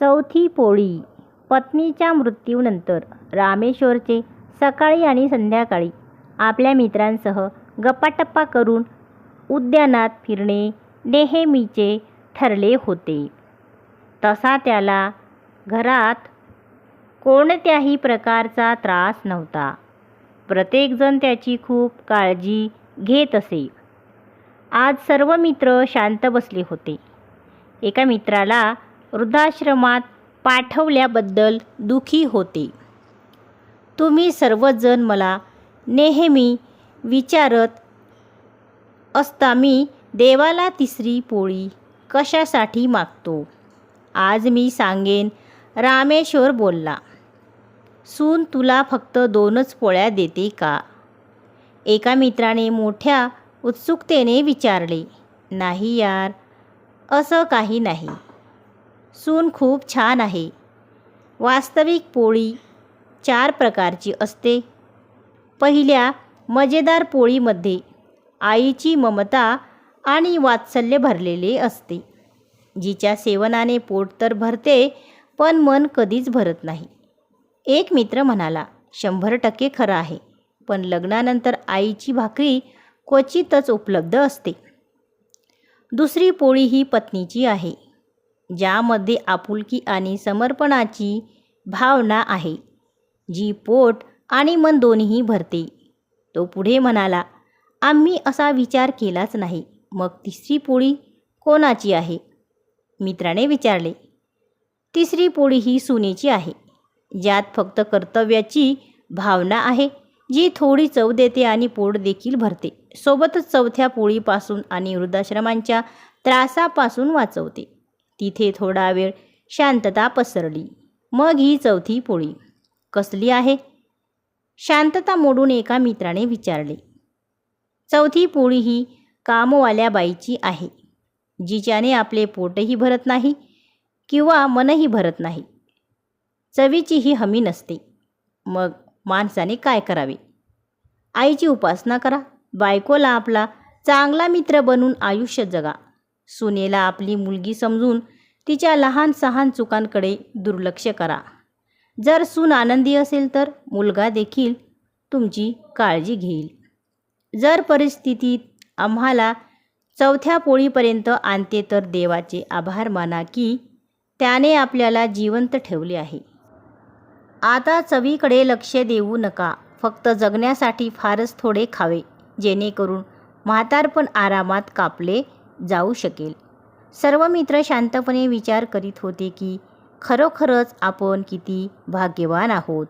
चौथी पोळी पत्नीच्या मृत्यूनंतर रामेश्वरचे सकाळी आणि संध्याकाळी आपल्या मित्रांसह गप्पाटप्पा करून उद्यानात फिरणे नेहमीचे ठरले होते. तसा त्याला घरात कोणत्याही प्रकारचा त्रास नव्हता. प्रत्येकजण त्याची खूप काळजी घेत असे. आज सर्व मित्र शांत बसले होते. एका मित्राला वृद्धाश्रमात पाठवल्याबद्दल दुखी होते. तुम्ही सर्वजण मला नेहमी विचारत असता मी देवाला तिसरी पोळी कशासाठी मागतो? आज मी सांगेन रामेश्वर बोलला. सून तुला फक्त दोनच पोळ्या देते का? एका मित्राने मोठ्या उत्सुकतेने विचारले. नाही यार असं काही नाही. सून खूप छान आहे. वास्तविक पोळी चार प्रकारची असते. पहिल्या मजेदार पोळीमध्ये आईची ममता आणि वात्सल्य भरलेले असते. जिच्या सेवनाने पोट तर भरते पण मन कधीच भरत नाही. एक मित्र म्हणाला शंभर टक्के खरं आहे पण लग्नानंतर आईची भाकरी क्वचितच उपलब्ध असते. दुसरी पोळी ही पत्नीची आहे. ज्यामध्ये आपुलकी आणि समर्पणाची भावना आहे. जी पोट आणि मन दोन्ही भरते. तो पुढे म्हणाला आम्ही असा विचार केलाच नाही. मग तिसरी पोळी कोणाची आहे? मित्राने विचारले. तिसरी पोळी ही सुनेची आहे. ज्यात फक्त कर्तव्याची भावना आहे जी थोडी चव देते आणि पोट देखील भरते. सोबतच चौथ्या पोळीपासून आणि वृद्धाश्रमांच्या त्रासापासून वाचवते. तिथे थोडा वेळ शांतता पसरली. मग ही चौथी पोळी. कसली आहे? शांतता मोडून एका मित्राने विचारले. चौथी पोळी ही कामवाल्या बाईची आहे. जिच्याने आपले पोटही भरत नाही किंवा मनही भरत नाही. चवीची ही हमी नसते. मग माणसाने काय करावे? आईची उपासना करा. बायकोला आपला चांगला मित्र बनून आयुष्य जगा. सुनेला आपली मुलगी समजून तिच्या लहान सहान चुकांकडे दुर्लक्ष करा. जर सून आनंदी असेल तर मुलगा देखील तुमची काळजी घेईल. जर परिस्थितीत आम्हाला चौथ्या पोळीपर्यंत आणते तर देवाचे आभार माना की त्याने आपल्याला जिवंत ठेवले आहे. आता चवीकडे लक्ष देऊ नका. फक्त जगण्यासाठी फारच थोडे खावे जेणेकरून म्हातारपण आरामात कापले जाऊ शकेल. सर्व मित्र शांतपणे विचार करीत होते की खरोखरच आपण किती भाग्यवान आहोत.